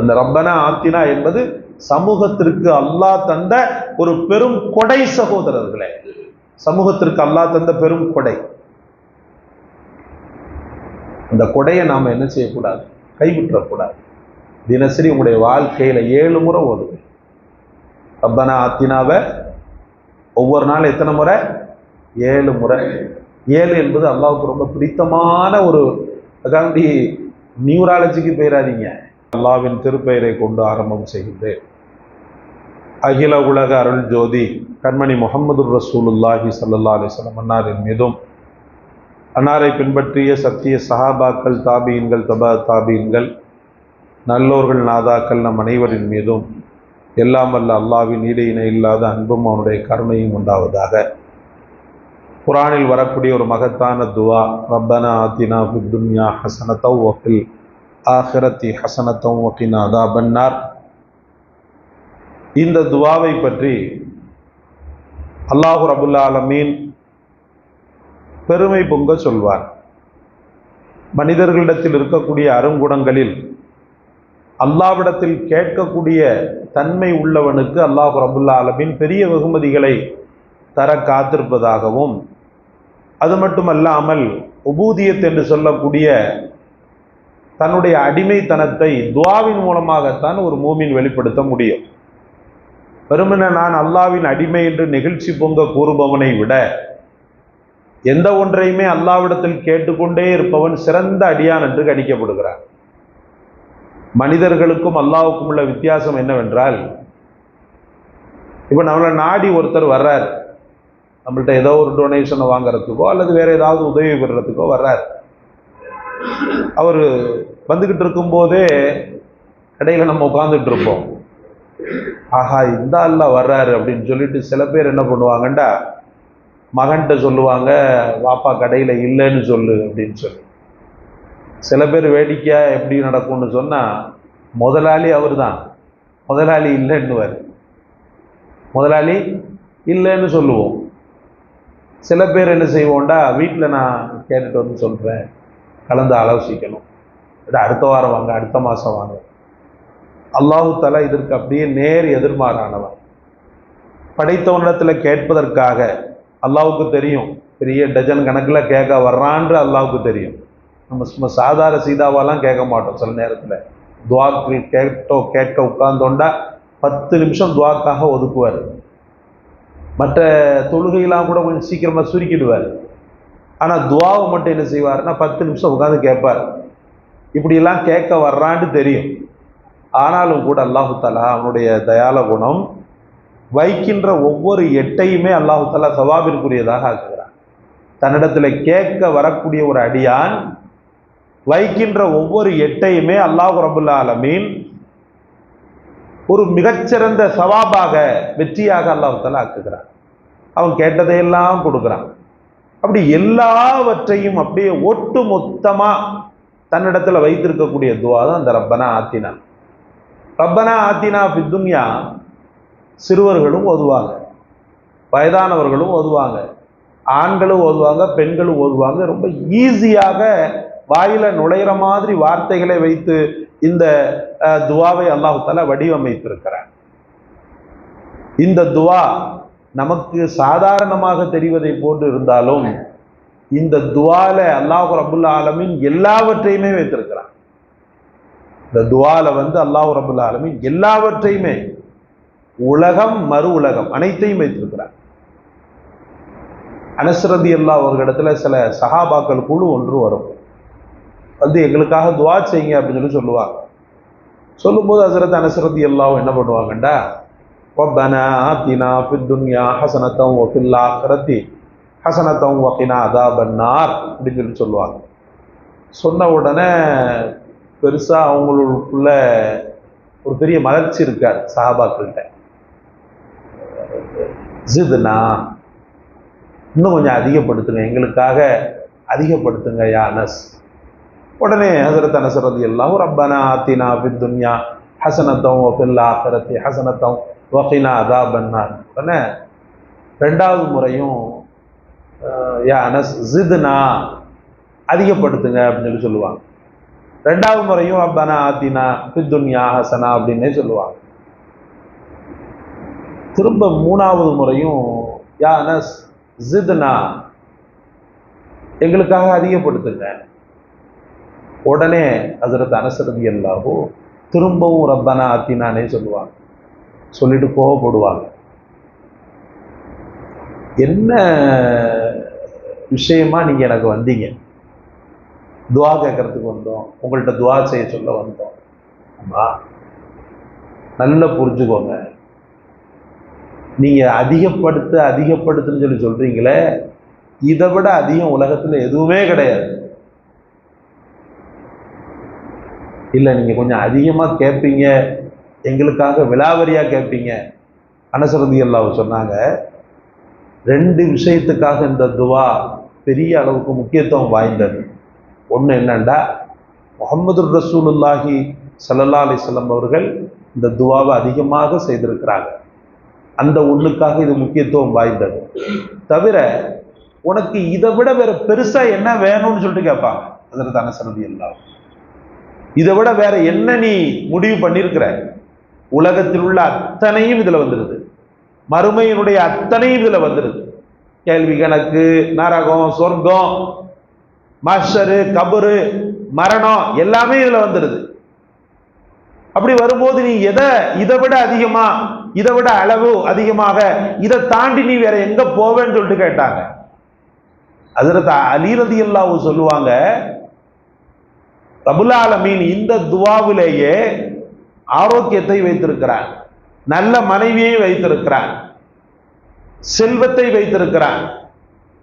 இந்த ரப்பனா ஆத்தினா என்பது சமூகத்திற்கு அல்லாஹ் தந்த ஒரு பெரும் கொடை சகோதரர்களே. சமூகத்திற்கு அல்லாஹ் தந்த பெரும் கொடை. அந்த கொடையை நாம் என்ன செய்யக்கூடாது? கைவிட்டக்கூடாது தினசரி உங்களுடைய வாழ்க்கையில் ஏழு முறை ஓதுவேன் ரப்பனா ஆத்தினாவை ஒவ்வொரு நாள் எத்தனை முறை? ஏழு முறை. ஏழு என்பது அல்லாவுக்கு ரொம்ப பிடித்தமான ஒரு அதாவது நியூராலஜிக்கு போயிடாதீங்க அல்லாவின் திருப்பெயரை கொண்டு ஆரம்பம் செய்கின்றேன். அகில உலக அருள் ஜோதி கண்மணி முகமது ரசூலுல்லாஹி சல்லா அலிஸ்லம் அன்னாரின் மீதும் அன்னாரை பின்பற்றிய சத்திய சஹாபாக்கள் தாபீன்கள் தபா தாபீன்கள் நல்லோர்கள் நாதாக்கள் நம் அனைவரின் மீதும் எல்லாம் வல்ல அல்லாவின் ஈடு இணை இல்லாத அன்பும் அவனுடைய கருணையும் உண்டாவதாக. குரானில் வரக்கூடிய ஒரு மகத்தான துவா ரப்பனா ஆத்தினா துன்யா ஹசனத்தவ் வஃபில் ஆஹிரத்தி ஹசனத்தவ் வக்கினா அதாபன்னார். இந்த துவாவை பற்றி அல்லாஹு ரபுல்லா ஆலமீன் பெருமை பொங்க சொல்வார். மனிதர்களிடத்தில் இருக்கக்கூடிய அருங்குணங்களில் அல்லாவிடத்தில் கேட்கக்கூடிய தன்மை உள்ளவனுக்கு அல்லாஹு ரபுல்லா ஆலமீன் பெரிய வெகுமதிகளை தர காத்திருப்பதாகவும் அது மட்டுமல்லாமல் உபூதியத் என்று சொல்லக்கூடிய தன்னுடைய அடிமைத்தனத்தை துவாவின் மூலமாகத்தான் ஒரு மூமின் வெளிப்படுத்த முடியும். வெறுமன நான் அல்லாவின் அடிமை என்று நெகிழ்ச்சி பொங்க கூறுபவனை விட எந்த ஒன்றையுமே அல்லாவிடத்தில் கேட்டுக்கொண்டே இருப்பவன் சிறந்த அடியான் என்று கணிக்கப்படுகிறான். மனிதர்களுக்கும் அல்லாவுக்கும் உள்ள வித்தியாசம் என்னவென்றால் இப்போ நம்மளை நாடி ஒருத்தர் வர்றார். நம்மள்ட்ட ஏதோ ஒரு டொனேஷனை வாங்குறதுக்கோ அல்லது வேறு ஏதாவது உதவி பெறுறதுக்கோ வர்றார். அவர் வந்துக்கிட்டு இருக்கும்போதே கடையில் நம்ம உட்காந்துட்டு இருப்போம். ஆஹா இந்த அல்ல வர்றாரு அப்படின்னு சொல்லிட்டு சில பேர் என்ன பண்ணுவாங்கண்டா மகன்கிட்ட சொல்லுவாங்க வாப்பா கடையில் இல்லைன்னு சொல்லு அப்படின்னு சொல்லி. சில பேர் வேடிக்கையாக எப்படி நடக்கும்னு சொன்னால் முதலாளி அவர் தான் முதலாளி இல்லைன்னுவார். முதலாளி இல்லைன்னு சொல்லுவோம். சில பேர் என்ன செய்வோம்டா வீட்டில் நான் கேட்டுட்டு வந்து சொல்கிறேன் கலந்து ஆலோசிக்கணும். அடுத்த வாரம் வாங்க அடுத்த மாதம் வாங்க. அல்லாஹு தலா இதற்கு அப்படியே நேர் எதிர்மாறானவன். படைத்தவனிடத்தில் கேட்பதற்காக அல்லாவுக்கு தெரியும். பெரிய டஜன் கணக்கில் கேட்க வர்றான்ற அல்லாவுக்கு தெரியும். நம்ம சும்மா சாதாரண சீதாவாலாம் கேட்க மாட்டோம் சில நேரத்தில். துவாக்கு கேட்டோ கேட்க உட்கார்ந்தோண்டா பத்து நிமிஷம் துவாக்காக ஒதுக்குவார். மற்ற தொழுகையெல்லாம் கூட கொஞ்சம் சீக்கிரமாக சுருக்கிடுவார். ஆனால் துவாவை மட்டும் என்ன செய்வார்னா பத்து நிமிஷம் உட்காந்து கேட்பார். இப்படியெல்லாம் கேட்க வர்றான்னு தெரியும். ஆனாலும் கூட அல்லாஹு தாலா அவனுடைய தயால குணம் வைக்கின்ற ஒவ்வொரு எட்டையுமே அல்லாஹு தாலா சவாபிற்குரியதாக ஆக்குகிறான். தன்னிடத்தில் கேட்க வரக்கூடிய ஒரு அடியான் வைக்கின்ற ஒவ்வொரு எட்டையுமே அல்லாஹு ரபுல்லா அலமீன் ஒரு மிகச்சிறந்த சவாபாக வெற்றியாக அல்லாஹு தாலா ஆக்குகிறான். அவன் கேட்டதையெல்லாம் கொடுக்குறான். அப்படி எல்லாவற்றையும் அப்படியே ஒட்டு மொத்தமாக தன்னிடத்தில் வைத்திருக்கக்கூடிய துவா தான் அந்த ரப்பனா ஆத்தினா. ரப்பனா ஆத்தினா பித்துன்யா சிறுவர்களும் ஓதுவாங்க. வயதானவர்களும் ஓதுவாங்க. ஆண்களும் ஓதுவாங்க பெண்களும் ஓதுவாங்க. ரொம்ப ஈஸியாக வாயில நுழையிற மாதிரி வார்த்தைகளை வைத்து இந்த துவாவை அல்லாஹு தாலா வடிவமைத்திருக்கிறார். இந்த துவா நமக்கு சாதாரணமாக தெரிவதை போன்று இருந்தாலும் இந்த துவால அல்லாஹு ரபுல்லா ஆலமின் எல்லாவற்றையுமே வைத்திருக்கிறான். இந்த துவால வந்து அல்லாஹு ரபுல்லா ஆலமின் எல்லாவற்றையுமே உலகம் மறு உலகம் அனைத்தையும் வைத்திருக்கிறார் அனசரதி அல்லா அவர்களிடத்துல சில சகாபாக்கள் குழு ஒன்று வரும். வந்து எங்களுக்காக துவா செய்யுங்க அப்படின்னு சொல்லி சொல்லுவாங்க. சொல்லும்போது அசரத் அனசரதி அல்லாவும் என்ன பண்ணுவாங்கண்டா ربنا آتنا في الدنيا حسنة وفي الآخرة حسنة وقنا عذاب النار. அப்படின்னு சொல்லுவாங்க. சொன்ன உடனே பெருசாக அவங்களுக்குள்ள ஒரு பெரிய மலர்ச்சி இருக்கார் சஹாபாக்கள்கிட்ட. ஜிதுனா இன்னும் கொஞ்சம் அதிகப்படுத்துங்க எங்களுக்காக அதிகப்படுத்துங்க யா உடனே ஹசரத் அனசரது எல்லாம் ரப்பனா ஆத்தினா பின் துன்யா ஹசனத்தம் பில்லா ஆசரத்தி ஹசனத்தம் வகினா அதாபன்னார். உடனே ரெண்டாவது முறையும் அஹ், யா அனஸ் ஜிதுனா அதிகப்படுத்துங்க அப்படின்னு சொல்லி சொல்லுவாங்க. ரெண்டாவது முறையும் அப்பனா ஆத்தினா பித்துன்யா ஹசனா அப்படின்னே சொல்லுவாங்க. திரும்ப மூணாவது முறையும் யா அனஸ் ஜித்னா எங்களுக்காக அதிகப்படுத்துங்க. உடனே அதற்கு அனசரதி எல்லாவோ திரும்பவும் ரப்பனா ஆத்தினானே சொல்லுவாங்க. சொல்லிட்டு கோவப்படுவாங்க. என்ன விஷயமா நீங்கள் எனக்கு வந்தீங்க? துவா கேட்கறதுக்கு வந்தோம். உங்கள்கிட்ட துவா செய்ய சொல்ல வந்தோம். ஆமா நல்லா புரிஞ்சுக்கோங்க. நீங்கள் அதிகப்படுத்த அதிகப்படுத்துன்னு சொல்லி சொல்கிறீங்களே இதை விட அதிகம் உலகத்தில் எதுவுமே கிடையாது. இல்லை நீங்கள் கொஞ்சம் அதிகமாக கேட்பீங்க எங்களுக்காக விலாவரியாக கேட்பீங்க. அனசரதி அல்லாஹ் சொன்னாங்க ரெண்டு விஷயத்துக்காக இந்த துவா பெரிய அளவுக்கு முக்கியத்துவம் வாய்ந்தது. ஒன்று என்னண்டா முகமது ரசூலுல்லாஹி சல்லல்லா அலிஸ்லம் அவர்கள் இந்த துவாவை அதிகமாக செய்திருக்கிறாங்க. அந்த ஒன்றுக்காக இது முக்கியத்துவம் வாய்ந்தது. தவிர உனக்கு இதை விட வேற பெருசாக என்ன வேணும்னு சொல்லிட்டு கேட்பாங்க. அதில் அனசரதி எல்லாம் இதை விட வேற என்ன நீ முடிவு பண்ணியிருக்கிற? உலகத்தில் உள்ள அத்தனையும் இதுல வந்துடுது மறுமையினுடைய அத்தனையும் இதுல வந்துடுது கேள்வி கணக்கு நரகம் சொர்க்கம் மஷரு கபரு மரணம் எல்லாமே இதுல வந்துடுது அப்படி வரும்போது நீ எதை இதை விட அதிகமா இதை விட அளவு அதிகமாக இதை தாண்டி நீ வேற எங்க போவேன்னு சொல்லிட்டு கேட்டாங்க. அதில் அலிரதி அல்லாவு சொல்லுவாங்க ரபுல் ஆலமீன் இந்த துவாவிலேயே ஆரோக்கியத்தை வைத்திருக்கிறான் நல்ல மனைவியை வைத்திருக்கிறான் செல்வத்தை வைத்திருக்கிறான்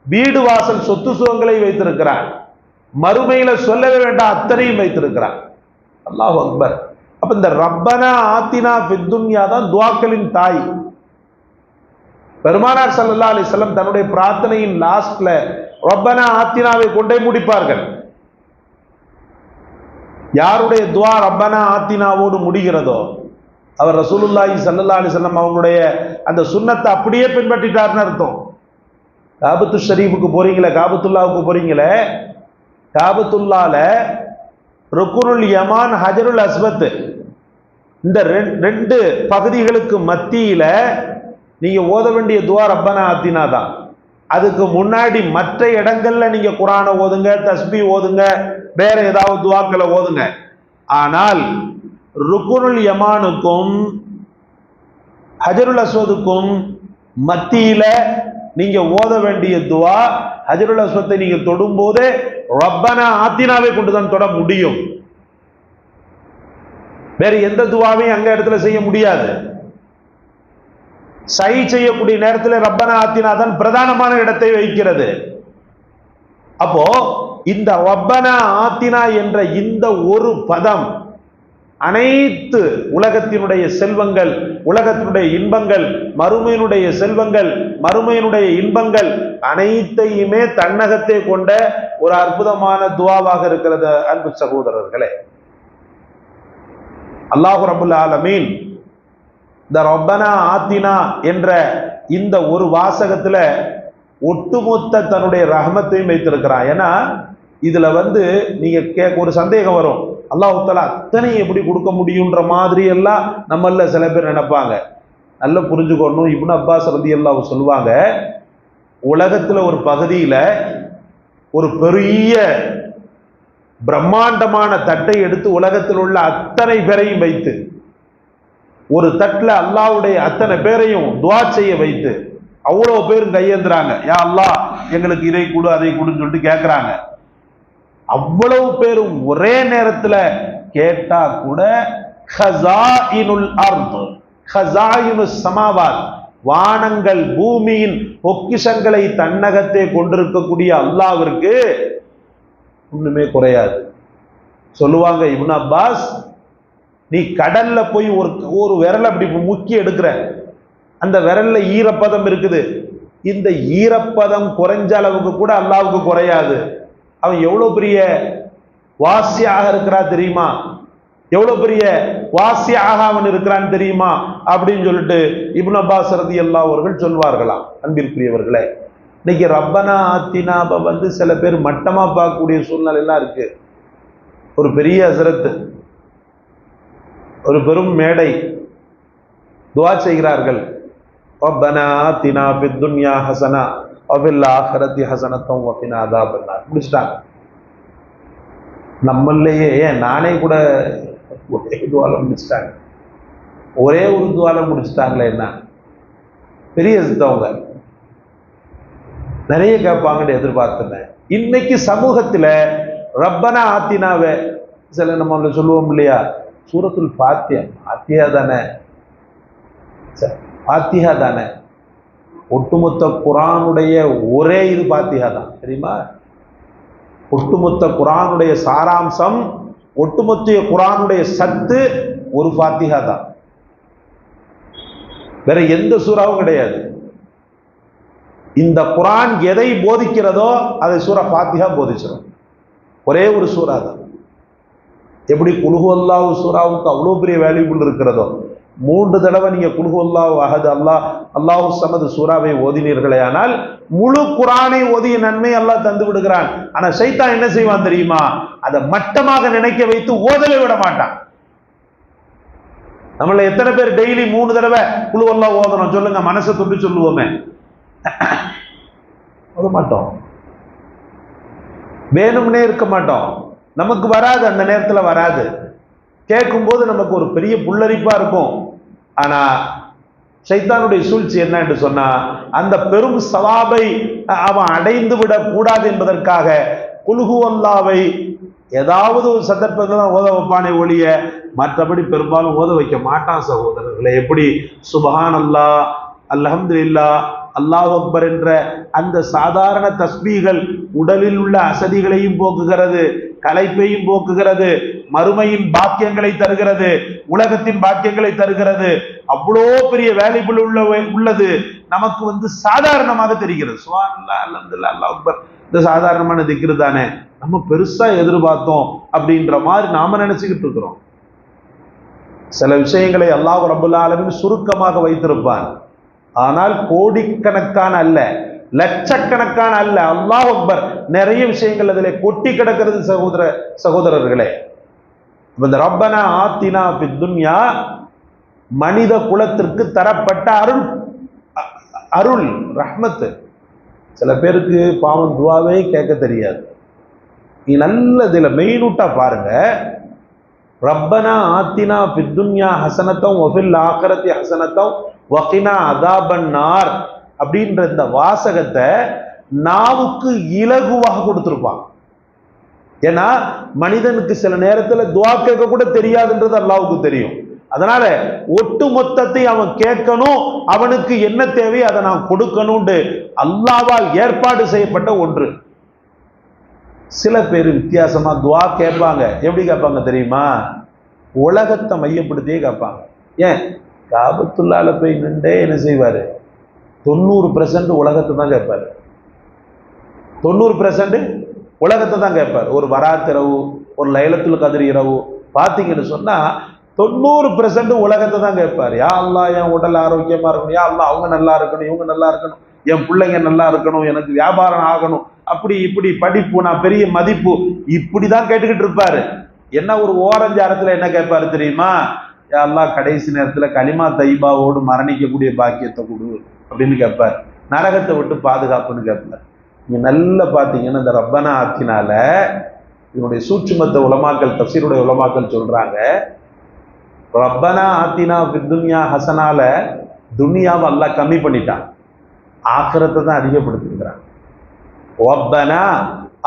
வீடு வாசல் சொத்து சுகங்களை வைத்திருக்கிறான் மறுமையில சொல்லவே வேண்டாம் அத்தனையும் வைத்திருக்கிறான் அல்லாஹ் அக்பர். அப்ப இந்த ரப்பனா ஆத்தினா பித்துன்யா தான் துவாக்களின் தாய். பெருமானார் சல்லா அலிஸ்லம் தன்னுடைய பிரார்த்தனையின் லாஸ்ட்ல ரப்பனா ஆத்தினாவை கொண்டே முடிப்பார்கள். யாருடைய துவா ரப்பனா ஆத்தினாவோடு முடிகிறதோ அவர் ரசூலுல்லாஹி சல்லா அலிஸ்லம் அவங்களுடைய அந்த சுண்ணத்தை அப்படியே பின்பற்றிட்டார்னு அர்த்தம். காபத்து ஷரீஃபுக்கு போறீங்களே காபத்துல்லாவுக்கு போறீங்களே காபத்துல்லால ருக்குனுல் யமான் ஹஜருல் அஸ்வத். இந்த ரெண்டு பகுதிகளுக்கு மத்தியில நீங்க ஓத வேண்டிய துவா ரப்பனா ஆத்தினா தான். அதுக்கு முன்னாடி மற்ற இடங்கள்ல நீங்க குரானை ஓதுங்க தஸ்பி ஓதுங்க வேற ஏதாவது துவாக்களை ஓதுங்க. ஆனால் ருக்குனுல் யமானுக்கும் ஹஜருல் அஸ்வதுக்கும் மத்தியில நீங்க ஓத வேண்டிய துவா ஹஜருல் அஸ்வத்தை நீங்க தொடும் போதே ரப்பனா ஆத்தினாவை கொண்டுதான் தொட முடியும். வேற எந்த துவாவையும் அங்க இடத்துல செய்ய முடியாது. சை செய்யக்கூடிய நேரத்தில் ரப்பனா ஆத்தினா தான் பிரதானமான இடத்தை வைக்கிறது. அப்போ இந்த ரப்பனா ஆத்தினா என்ற இந்த ஒரு பதம் அனைத்து உலகத்தினுடைய செல்வங்கள் உலகத்தினுடைய இன்பங்கள் மறுமையினுடைய செல்வங்கள் மறுமையினுடைய இன்பங்கள் அனைத்தையுமே தன்னகத்தை கொண்ட ஒரு அற்புதமான துவாவாக இருக்கிறது அன்பு சகோதரர்களே. அல்லாஹு ரபுல் ஆலமீன் இந்த ரப்பனா ஆத்தினா என்ற இந்த ஒரு வாசகத்துல ஒட்டுமொத்த தன்னுடைய ரஹமத்தையும் வைத்திருக்கிறான். ஏன்னா இதுல வந்து நீங்க கேட்க ஒரு சந்தேகம் வரும். அல்லாஹால அத்தனை எப்படி கொடுக்க முடியுன்ற மாதிரி எல்லாம் நம்மள சில பேர் நினைப்பாங்க. நல்லா புரிஞ்சுக்கணும். இப்னு அப்பாஸ் ரதி எல்லாம் சொல்லுவாங்க உலகத்துல ஒரு பகுதியில ஒரு பெரிய பிரம்மாண்டமான தட்டை எடுத்து உலகத்தில் உள்ள அத்தனை பேரையும் வைத்து ஒரு தட்டில் அல்லாவுடைய அத்தனை பேரையும் துவா செய்ய வைத்து அவ்வளோ பேரும் கையேந்துறாங்க. யா அல்லா எங்களுக்கு இதை கொடு அதை கொடுன்னு சொல்லிட்டு கேட்குறாங்க அவ்வளவு பேரும் ஒரே நேரத்தில் கேட்டா கூட ஹசாயினுல் அர்த் ஹசாயினு சமாவாத் வானங்கள் பூமியின் பொக்கிஷங்களை தன்னகத்தை கொண்டிருக்கக்கூடிய அல்லாவிற்கு ஒண்ணுமே குறையாது. சொல்லுவாங்க இவன் அப்பாஸ் நீ கடல்ல போய் ஒரு ஒரு விரலை அப்படி முக்கி எடுக்கிற. அந்த விரல்ல ஈரப்பதம் இருக்குது. இந்த ஈரப்பதம் குறைஞ்ச அளவுக்கு கூட அல்லாவுக்கு குறையாது. அவன் எவ்வளோ பெரிய வாசியாக இருக்கிறா தெரியுமா? எவ்வளோ பெரிய வாசியாக அவன் இருக்கிறான் தெரியுமா? அப்படின்னு சொல்லிட்டு இப்னு அப்பாஸ் ரதி அல்லா அவர்கள் சொல்வார்களாம். அன்பிற்குரியவர்களே இன்னைக்கு ரப்பனா ஆத்தினாப வந்து சில பேர் மட்டமாக பார்க்கக்கூடிய சூழ்நிலையெல்லாம் இருக்கு. ஒரு பெரிய அசரத்து ஒரு பெரும் மேடை துவா செய்கிறார்கள். ரப்பனா ஆத்தினா ஃபித் துன்யா ஹசனா வஃபில் ஆஹிரத்தி ஹசனத்தம் வஃபினா அதாபன்னார் முடிச்சிட்டாங்க. நம்மளையே ஏன் நானே கூட ஒரே துவால முடிச்சிட்டாங்க. ஒரே ஒரு துவால முடிச்சிட்டாங்களே என்ன? பெரிய சித்தவங்க. நிறைய கேட்பாங்கன்னு எதிர்பார்த்தேன் இன்னைக்கு சமூகத்துல ரப்பனா ஆத்தினாவே சில நம்ம சொல்லுவோம் இல்லையா? சூரத்துல் பாத்தியம் ஆத்தியா தானே சரி, பாத்தியா தானே? ஒட்டுமொத்த குரானுடைய ஒரே இது பாத்தியா தான். தெரியுமா? ஒட்டுமொத்த குரானுடைய சாராம்சம் ஒட்டுமொத்த குரானுடைய சத்து ஒரு பாத்திகா தான். வேற எந்த சூறாவும் கிடையாது. இந்த குரான் எதை போதிக்கிறதோ அதை சூரா ஃபாத்திஹா போதிச்சிடும் ஒரே ஒரு சூறா தான். எப்படி குலுகு சூறாவுக்கு அவ்வளோ பெரிய வேல்யூபிள் இருக்கிறதோ? மூன்று தடவை நீங்க குலுகு அல்லாஹ் அஹது அல்லாஹ் அல்லாஹு சமது சூறாவை ஓதினீர்களே ஆனால் முழு குரானை ஓதிய நன்மை அல்லாஹ் தந்து விடுகிறான். ஆனா சைத்தான் என்ன செய்வான் தெரியுமா? அதை மட்டமாக நினைக்க வைத்து ஓதவே விட மாட்டான். நம்மள எத்தனை பேர் டெய்லி மூணு தடவை குழு அல்லாஹ் ஓதணும்? சொல்லுங்க மனசை தொட்டு சொல்லுவோமே. ஓத மாட்டோம். வேணும்னே இருக்க மாட்டோம். நமக்கு வராது அந்த நேரத்தில் வராது. கேட்கும்போது நமக்கு ஒரு பெரிய புல்லரிப்பாக இருக்கும். ஆனா சைத்தானுடைய சூழ்ச்சி என்ன என்று சொன்னா அந்த பெரும் சவாபை அவன் அடைந்து விட கூடாது என்பதற்காக குலுகுவல்லாவை ஏதாவது ஒரு சந்தர்ப்பத்தில் தான் ஓத வைப்பானே ஒழிய மற்றபடி பெரும்பாலும் ஓத வைக்க மாட்டான் சகோதரர்களை. எப்படி? சுபஹான் அல்லா அல்ஹம்துலில்லா அல்லாஹ் அக்பர் என்ற அந்த சாதாரண தஸ்பீகள் உடலில் உள்ள அசதிகளையும் போக்குகிறது கலைப்பையும் போக்குகிறது மறுமையின் பாக்கியங்களை தருகிறது உலகத்தின் பாக்கியங்களை தருகிறது. அவ்வளோ பெரிய வேல்யூபிள் உள்ள உள்ளது. நமக்கு வந்து சாதாரணமாக தெரிகிறது. சுவான் அல்ஹம்துலில்லாஹ் அல்லாஹ் அக்பர். இந்த சாதாரணமான திக்ரு தானே. நம்ம பெருசா எதிர்பார்த்தோம் அப்படின்ற மாதிரி நாம நினைச்சுக்கிட்டு இருக்கிறோம். சில விஷயங்களை அல்லாஹ் ரபுல் சுருக்கமாக வைத்திருப்பான் ஆனால் கோடிக்கணக்கான அல்ல லட்சக்கணக்கான அல்ல. அல்லாஹ் அக்பர் நிறைய விஷயங்கள் அதில் கொட்டி கிடக்கிறது சகோதர சகோதரர்களே. இந்த ரப்பனா ஆத்தினா துன்யா மனித குலத்திற்கு தரப்பட்ட அருள் அருள் ரஹ்மத்து. சில பேருக்கு பாவம் துவாவே கேட்க தெரியாது. நீ நல்ல இதில் மெயினூட்டாக பாருங்க. ரப்பனா ஆத்தினா பித்துன்யா ஹசனத்தம் ஒஃபில் ஆக்கரத்தி ஹசனத்தம் வகினா அதாபன்னார் அப்படின்ற இந்த வாசகத்தை நாவுக்கு இலகுவாக கொடுத்துருப்பான் ஏன்னா மனிதனுக்கு சில நேரத்தில் துவா கேட்க கூட தெரியாதுன்றது அல்லாவுக்கு தெரியும். அதனால ஒட்டு மொத்தத்தை அவன் கேட்கணும் அவனுக்கு என்ன தேவை அதை நான் கொடுக்கணும்னு அல்லாவால் ஏற்பாடு செய்யப்பட்ட ஒன்று. சில பேர் வித்தியாசமா துவா கேட்பாங்க. எப்படி கேட்பாங்க தெரியுமா? உலகத்தை மையப்படுத்தியே கேட்பாங்க. ஏன்? காபத்துள்ளால போய் நின்றே என்ன செய்வாரு? தொண்ணூறு பர்சன்ட் உலகத்தை தான் கேட்பாரு. தொண்ணூறு பர்சன்ட் உலகத்தை தான் கேட்பார். ஒரு வராத்திரவு ஒரு லைலத்துல் கதிர் இரவு. பார்த்தீங்கன்னு சொன்னால் தொண்ணூறு பெர்சன்ட் உலகத்தை தான் கேட்பார். யா அல்லா என் உடல் ஆரோக்கியமாக இருக்கணும். யா அல்லா அவங்க நல்லா இருக்கணும் இவங்க நல்லா இருக்கணும். என் பிள்ளைங்க நல்லா இருக்கணும் எனக்கு வியாபாரம் ஆகணும். அப்படி இப்படி படிப்பு நான் பெரிய மதிப்பு. இப்படி தான் கேட்டுக்கிட்டு இருப்பாரு. என்ன ஒரு ஓரஞ்சாரத்துல என்ன கேட்பாரு தெரியுமா? யா அல்லா கடைசி நேரத்தில் களிமா தைபாவோடு மரணிக்கக்கூடிய பாக்கியத்தை கொடு அப்படின்னு கேட்பார். நரகத்தை விட்டு பாதுகாப்புன்னு கேட்பார். நீங்கள் நல்லா பார்த்தீங்கன்னா இந்த ரப்பனா ஆக்கினால இதனுடைய சூட்சுமத்தை உலமாக்கல் தப்சீருடைய உலமாக்கல் சொல்கிறாங்க ரப்பனா ஆத்தினா துன்யா ஹசனால துன்யாவை அல்லாஹ் கம்மி பண்ணிட்டான். ஆக்கிரத்தை தான் அதிகப்படுத்திருக்கிறான். ஒப்பனா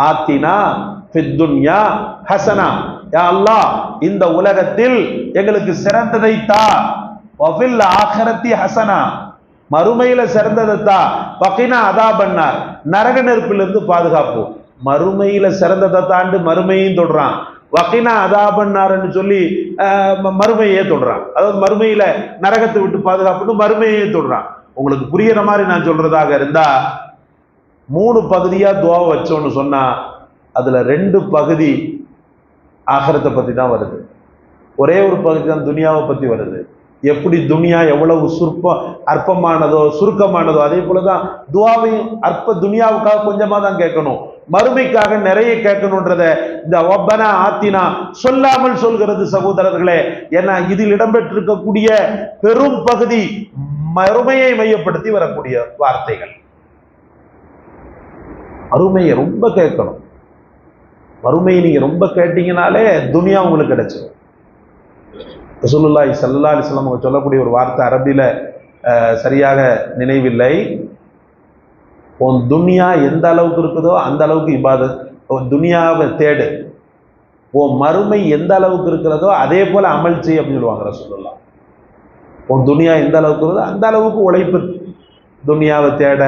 ஆத்தினா துன்யா ஹசனா. யா அல்லாஹ் இந்த உலகத்தில் எங்களுக்கு சிறந்ததை தா வஃபில் ஆகரத்தி ஹசனா. மறுமையில சிறந்ததை தா. பக்கினா அதா பண்ணார். நரக நெருப்பிலிருந்து பாதுகாப்பு. மறுமையில சிறந்ததை தாண்டு மறுமையும் தொடுறான். வக்கினா அதா பண்ணாருன்னு சொல்லி மறுமையே தொடுறான். அதாவது மறுமையில நரகத்தை விட்டு பாதுகாப்புன்னு மறுமையே தொடுறான். உங்களுக்கு புரியுற மாதிரி நான் சொல்றதாக இருந்தா மூணு பகுதியா துவா வச்சோன்னு சொன்னா அதுல ரெண்டு பகுதி ஆகரத்தை பத்தி தான் வருது. ஒரே ஒரு பகுதி தான் துனியாவை பத்தி வருது. எப்படி துனியா எவ்வளவு சுருப்ப அற்பமானதோ சுருக்கமானதோ அதே போலதான் துவாவையும் அற்ப துனியாவுக்காக கொஞ்சமாக தான் கேட்கணும். மறுமைக்காக நிறைய கேட்கணுன்றத இந்த ஒப்பனா ஆத்தினா சொல்லாமல் சொல்கிறது சகோதரர்களே ஏன்னா இதில் இடம்பெற்றிருக்கக்கூடிய பெரும் பகுதி மறுமையை மையப்படுத்தி வரக்கூடிய வார்த்தைகள். அருமையை ரொம்ப கேட்கணும். வறுமையை நீங்க ரொம்ப கேட்டீங்கனாலே துனியா உங்களுக்கு கிடைச்சிடும் ரசூலுல்லாய் சல்லா அலைஹி அவங்க சொல்லக்கூடிய ஒரு வார்த்தை அரபியில் சரியாக நினைவில்லை. உன் துனியா எந்த அளவுக்கு இருக்குதோ அந்த அளவுக்கு இபாதத் உன் துனியாவை தேடு. உன் மறுமை எந்த அளவுக்கு இருக்கிறதோ அதே போல அமல் செய் அப்படின்னு சொல்லுவாங்க ரசூலுல்லா உன் துனியா எந்த அளவுக்கு இருக்குதோ அந்த அளவுக்கு உழைப்பு. துனியாவை தேட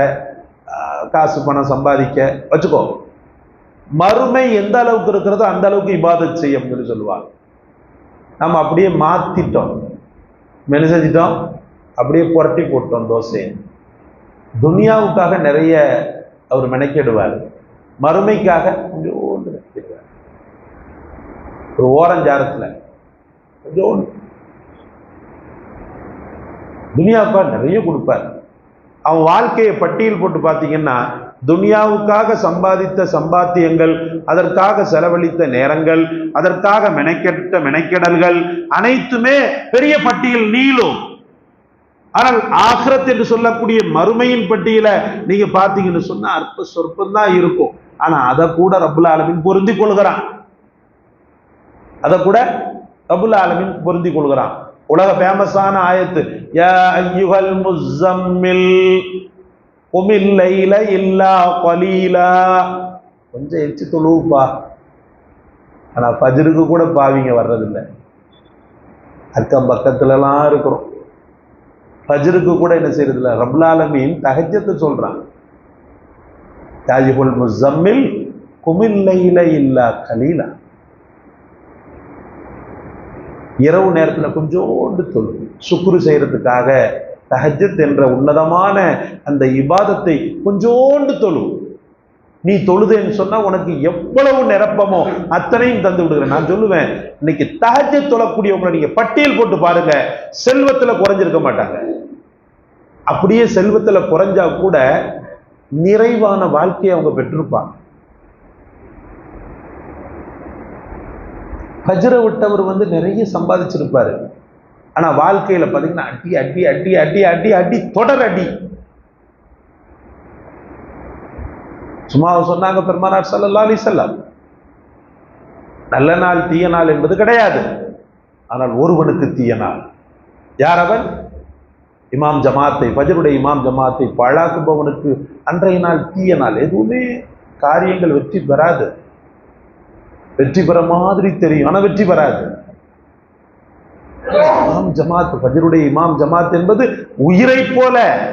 காசு பணம் சம்பாதிக்க வச்சுக்கோ. மறுமை எந்த அளவுக்கு இருக்கிறதோ அந்த அளவுக்கு இபாதத் செய் அப்படின்னு சொல்லி சொல்லுவாங்க. நம்ம அப்படியே மாற்றிட்டோம் என்ன செஞ்சிட்டோம் அப்படியே புரட்டி போட்டோம் தோசையை. துனியாவுக்காக நிறைய அவர் மெனக்கிடுவார். மறுமைக்காக கொஞ்சோண்டு மெனக்கிடுவார். ஒரு ஓரஞ்சாரத்தில் கொஞ்சோண்டு துனியாவுக்காக நிறைய கொடுப்பார். அவன் வாழ்க்கையை பட்டியல் போட்டு பார்த்தீங்கன்னா துனியாவுக்காக சம்பாதித்த சம்பாத்தியங்கள் அதற்காக செலவழித்த நேரங்கள் அதற்காக மெனக்கெட்ட மெனக்கெடல்கள் அனைத்துமே பெரிய பட்டியல் நீளும். ஆனால் ஆக்ரத் என்று சொல்லக்கூடிய மறுமையின் பட்டியலை நீங்க பார்த்தீங்கன்னு சொன்னா அற்ப சொற்பம் தான் இருக்கும். ஆனா அதை கூட ரபுல் ஆலமின் பொருந்தி கொள்கிறான். அதை கூட ரபுல் ஆலமின் பொருந்தி கொள்கிறான். உலக ஃபேமஸான ஆயத்து யா ஐயுகல் குமில் இல்லா பலீலா கொஞ்சம் எச்சு தொழுவுப்பா. ஆனால் ஃபஜ்ருக்கு கூட பாவிங்க வர்றதில்லை. அக்கம் பக்கத்துலலாம் இருக்கிறோம். ஃபஜ்ருக்கு கூட என்ன செய்யறதில்ல ரபுலாலமீன் தகஜத்தை சொல்றாங்க தாஜிபுல் முசம்மில் குமில்லையில இல்லா கலீலா. இரவு நேரத்தில் கொஞ்சோண்டு தொழு சுக்குரு செய்யறதுக்காக தஹஜத் என்ற உன்னதமான அந்த இபாதத்தை கொஞ்சோண்டு தொழு. நீ தொழுதேன்னு சொன்னா உனக்கு எவ்வளவு நிரப்பமோ அத்தனையும் தந்து விடுகிறேன். நான் சொல்லுவேன் இன்னைக்கு தகஜ தொழக்கூடியவங்களை நீங்க பட்டியல் போட்டு பாருங்க செல்வத்துல குறைஞ்சிருக்க மாட்டாங்க. அப்படியே செல்வத்துல குறைஞ்சா கூட நிறைவான வாழ்க்கையை அவங்க பெற்றிருப்பாங்க. ஹஜ்ரை விட்டவர் வந்து நிறைய சம்பாதிச்சிருப்பாரு. ஆனா வாழ்க்கையில பாத்தீங்கன்னா அடி அடி அடி அடி அடி அடி தொடர் அடி. சும்மா சொன்னாங்க பெருமானார் சல்லா அலி வஸல்லம். நல்ல நாள் தீய நாள் என்பது கிடையாது. ஆனால் ஒருவனுக்கு தீய நாள். யார் அவன்? இமாம் ஜமாத்தை பஜருடைய இமாம் ஜமாத்தை பழாக்குபவனுக்கு அன்றைய நாள் தீய நாள். எதுவுமே காரியங்கள் வெற்றி பெறாது. வெற்றி பெற மாதிரி தெரியும். ஆனால் வெற்றி பெறாது. ஜமாத் பஜருடைய இமாம் ஜமாத் என்பது உயிரை போல.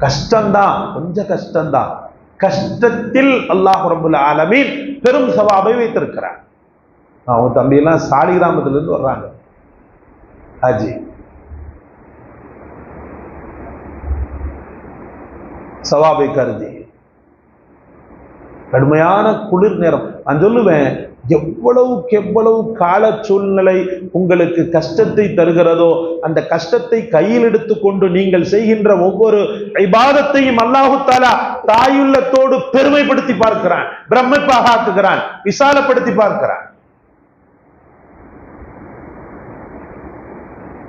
கஷ்டம்தான் கொஞ்சம் கஷ்டம்தான். கஷ்டத்தில் அல்லாஹ் ரபுல் ஆலமீன் பெரும் சவாபை வைத்திருக்கிறார். அவங்க தம்பியெல்லாம் சாலி இருந்து வர்றாங்க. ஹாஜி சவாபை கருதி. கடுமையான குளிர் நேரம். நான் சொல்லுவேன் எவ்வளவுக்கு எவ்வளவு கால சூழ்நிலை உங்களுக்கு கஷ்டத்தை தருகிறதோ அந்த கஷ்டத்தை கையில் எடுத்துக்கொண்டு நீங்கள் செய்கின்ற ஒவ்வொரு விவாதத்தையும் அல்லாஹுத்தாலா தாயுள்ளத்தோடு பெருமைப்படுத்தி பார்க்கிறான் பிரம்மப்பாக ஆக்குகிறான் விசாலப்படுத்தி பார்க்கிறான்.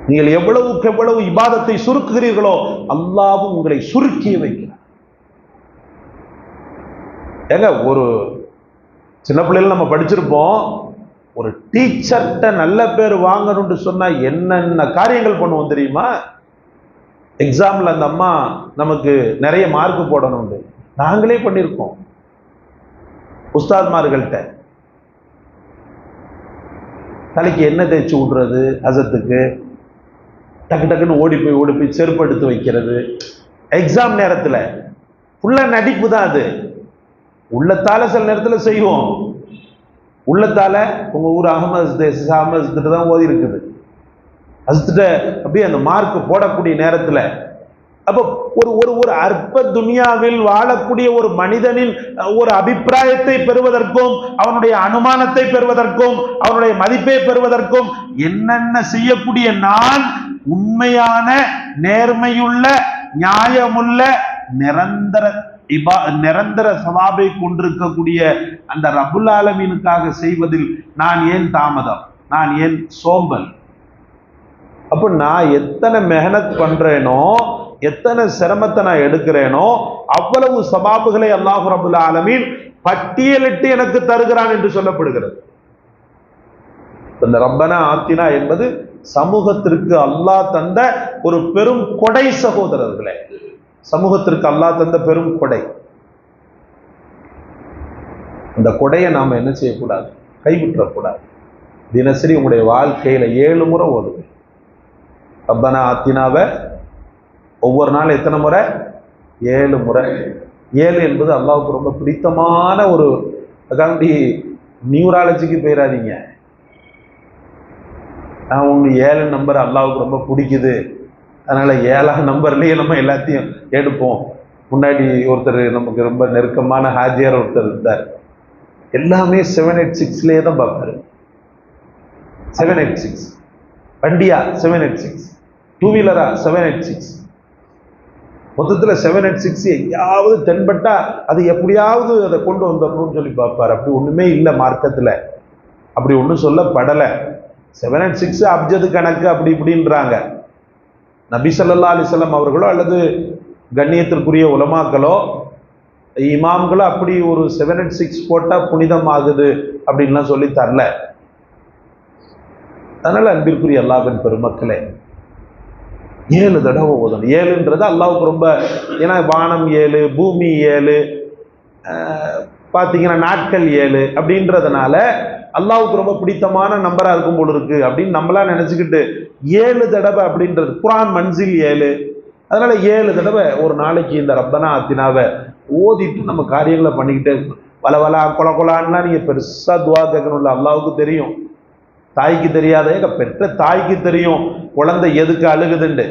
நீங்கள் எவ்வளவுக்கு எவ்வளவு இபாதத்தை சுருக்குகிறீர்களோ அல்லாவும் உங்களை சுருக்கி வைக்கிறார் ஏங்க ஒரு சின்ன பிள்ளைகள் நம்ம படிச்சிருப்போம் ஒரு டீச்சர்கிட்ட நல்ல பேர் வாங்கணும்னு சொன்னால் என்னென்ன காரியங்கள் பண்ணுவோம் தெரியுமா? எக்ஸாமில் அந்த அம்மா நமக்கு நிறைய மார்க் போடணும்னு. நாங்களே பண்ணியிருக்கோம். உஸ்தாத்மார்கள்ட்ட. தலைக்கு என்ன தேய்ச்சி விடுறது அசத்துக்கு? டக்கு டக்குன்னு ஓடி போய் ஓடி போய் செருப்பு எடுத்து வைக்கிறது. எக்ஸாம் நேரத்தில். ஃபுல்லாக நடிப்பு தான் அது. உள்ளத்தால சில நேரத்தில் செய்வோம். உள்ளத்தால உங்கள் ஊர் அகமது அகமது தான் ஓதி இருக்குது. அசுத்திட்ட அப்படியே அந்த மார்க் போடக்கூடிய நேரத்தில் அப்போ ஒரு ஒரு ஒரு அற்ப துனியாவில் வாழக்கூடிய ஒரு மனிதனின் ஒரு அபிப்பிராயத்தை பெறுவதற்கும் அவனுடைய அனுமானத்தை பெறுவதற்கும் அவனுடைய மதிப்பை பெறுவதற்கும் என்னென்ன செய்யக்கூடிய நான் உண்மையான நேர்மையுள்ள நியாயமுள்ள நிரந்தர இபா நிரந்தர சவாபை கொண்டிருக்கக்கூடிய அந்த ரபுல் ஆலமீனுக்காக செய்வதில் நான் ஏன் தாமதம்? நான் ஏன் சோம்பல்? அப்போ நான் எத்தனை மெஹனத் பண்றேனோ எத்தனை சிரமத்தை நான் எடுக்கிறேனோ அவ்வளவு சபாபுகளை அல்லாஹு ரபுல் ஆலமீன் பட்டியலிட்டு எனக்கு தருகிறான் என்று சொல்லப்படுகிறது. இந்த ரப்பனா ஆத்தினா என்பது சமூகத்திற்கு அல்லாஹ் தந்த ஒரு பெரும் கொடை சகோதரர்களே. சமூகத்திற்கு அல்லா தந்த பெரும் கொடை. அந்த கொடையை நாம் என்ன செய்யக்கூடாது? கைவிட்டுறக்கூடாது. தினசரி உங்களுடைய வாழ்க்கையில் ஏழு முறை ஓதுவேன் ரப்பனா ஆத்தினாவை ஒவ்வொரு நாள் எத்தனை முறை? ஏழு முறை. ஏழு என்பது அல்லாவுக்கு ரொம்ப பிடித்தமான ஒரு அதாண்டி நியூராலஜிக்கு போயிடாதீங்க நான் உங்களுக்கு ஏழு நம்பர் அல்லாவுக்கு ரொம்ப பிடிக்குது. அதனால் ஏழாம் நம்பர்லேயே நம்ம எல்லாத்தையும் எடுப்போம். முன்னாடி ஒருத்தர் நமக்கு ரொம்ப நெருக்கமான ஹாஜியார் ஒருத்தர் இருந்தார். எல்லாமே செவன் எயிட் சிக்ஸ்லேயே தான் பார்ப்பாரு. செவன் எயிட் சிக்ஸ் வண்டியா? செவன் எயிட் சிக்ஸ் டூ வீலரா செவன் எயிட் சிக்ஸ் மொத்தத்தில் செவன் எயிட் சிக்ஸ் எங்கேயாவது தென்பட்டால் அது எப்படியாவது அதை கொண்டு வந்துடணும்னு சொல்லி பார்ப்பார். அப்படி ஒன்றுமே இல்லை மார்க்கத்தில். அப்படி ஒன்றும் சொல்லப்படலை. செவன் எயிட் சிக்ஸ் அப்ஜது கணக்கு அப்படி இப்படின்றாங்க. நபி ஸல்லல்லாஹு அவர்களோ அல்லது கண்ணியத்திற்குரிய உலமாக்களோ இமாம்களோ அப்படி ஒரு செவன் அண்ட் சிக்ஸ் போட்டால் புனிதம் ஆகுது அப்படின்லாம் சொல்லி தரல. அதனால் அன்பிற்குரிய அல்லாஹ்வின் பெருமக்களே ஏழு தடவை ஓதணும். ஏழுன்றது அல்லாவுக்கு ரொம்ப ஏன்னா வானம் ஏழு பூமி ஏழு பார்த்தீங்கன்னா நாட்கள் ஏழு அப்படின்றதுனால அல்லாவுக்கு ரொம்ப பிடித்தமான நம்பரா இருக்கும் போல இருக்கு அப்படின்னு நம்மளா நினைச்சுக்கிட்டு ஏழு தடவை அப்படின்றது குரான் மன்சில் ஏழு. அதனால ஏழு தடவை ஒரு நாளைக்கு இந்த ரப்பனா அத்தினாவை ஓதிட்டு நம்ம காரியங்களை பண்ணிக்கிட்டே இருக்கணும். வலவலா கொல கொலான்லாம் நீங்க பெருசா துவா கேட்கணும்ல அல்லாவுக்கு தெரியும். தாய்க்கு தெரியாத எங்க பெற்ற தாய்க்கு தெரியும். குழந்தை எதுக்கு அழுகுதுண்டு?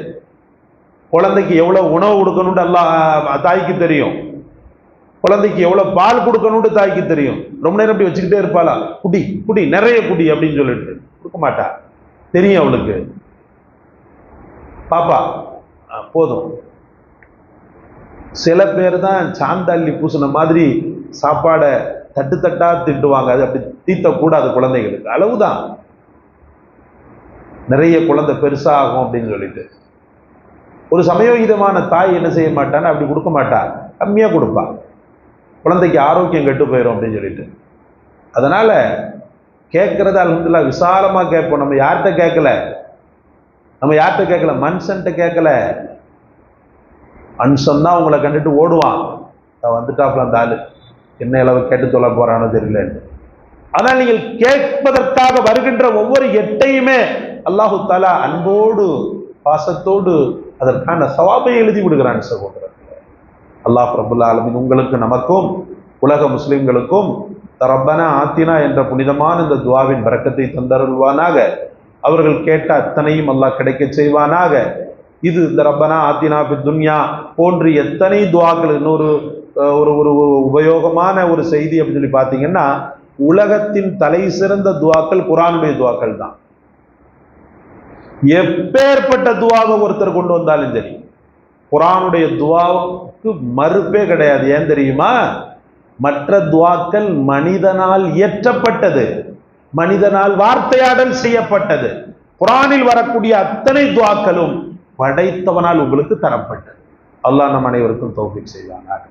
குழந்தைக்கு எவ்வளவு உணவு கொடுக்கணும்னு அல்லாஹ் தாய்க்கு தெரியும். குழந்தைக்கு எவ்வளவு பால் கொடுக்கணும்னு தாய்க்கு தெரியும். ரொம்ப நேரம் அப்படி வச்சுக்கிட்டே இருப்பாளா? குடி குடி நிறைய குடி அப்படின்னு சொல்லிட்டு. கொடுக்க மாட்டா. தெரியும் அவளுக்கு. பாப்பா போதும். சில பேர் தான் சாந்தாள்ளி பூசின மாதிரி சாப்பாடை தட்டு தட்டா திட்டுவாங்க. அது அப்படி தீத்தக்கூடாது குழந்தைகளுக்கு. அளவுதான். நிறைய குழந்தை பெருசா ஆகும் அப்படின்னு சொல்லிட்டு. ஒரு சமயோகிதமான தாய் என்ன செய்ய மாட்டான்னு அப்படி கொடுக்க மாட்டா. கம்மியா கொடுப்பா. குழந்தைக்கு ஆரோக்கியம் கெட்டு போயிடும் அப்படின்னு சொல்லிட்டு. அதனால கேட்கறது அலமதுல்லா விசாலமா கேட்போம். நம்ம யார்கிட்ட கேட்கல? நம்ம யார்கிட்ட கேட்கல? மனுஷன்ட்ட கேட்கல. மனுஷன் தான் உங்களை கண்டுட்டு ஓடுவான். அவன் வந்துட்டாப்புல அந்த ஆள். என்ன அளவு கேட்டு சொல்ல போறானோ தெரியலன்னு ஆனால் நீங்கள் கேட்பதற்காக வருகின்ற ஒவ்வொரு எட்டையுமே அல்லாஹு தாலா அன்போடு பாசத்தோடு அதற்கான சவாபை எழுதி விடுகிறான் சகோதரர் அல்லாஹ் ரபுல்லா ஆலமின் உங்களுக்கு நமக்கும் உலக முஸ்லிம்களுக்கும் ரப்பனா ஆத்தினா என்ற புனிதமான இந்த துவாவின் பறக்கத்தை தந்தருள்வானாக. அவர்கள் கேட்ட அத்தனையும் அல்லாஹ் கிடைக்க செய்வானாக. இது இந்த ரப்பனா ஆத்தினா பி துன்யா போன்று எத்தனை துவாக்கள் இன்னொரு ஒரு ஒரு ஒரு உபயோகமான ஒரு செய்தி அப்படின்னு சொல்லி பார்த்தீங்கன்னா உலகத்தின் தலை சிறந்த துவாக்கள் குரானுடைய துவாக்கள் தான். எப்பேற்பட்ட துவாவை ஒருத்தர் கொண்டு வந்தாலும் சரி குரானுடைய துவா மறுப்பே கிடையாது. ஏன் தெரியுமா? மற்ற துவாக்கள் மனிதனால் இயற்றப்பட்டது. மனிதனால் வார்த்தையாடல் செய்யப்பட்டது. குரானில் வரக்கூடிய அத்தனை துவாக்களும் படைத்தவனால் உங்களுக்கு தரப்பட்டது. அல்லாஹ் நம் அனைவருக்கும் தௌஃபீக் செய்வாங்க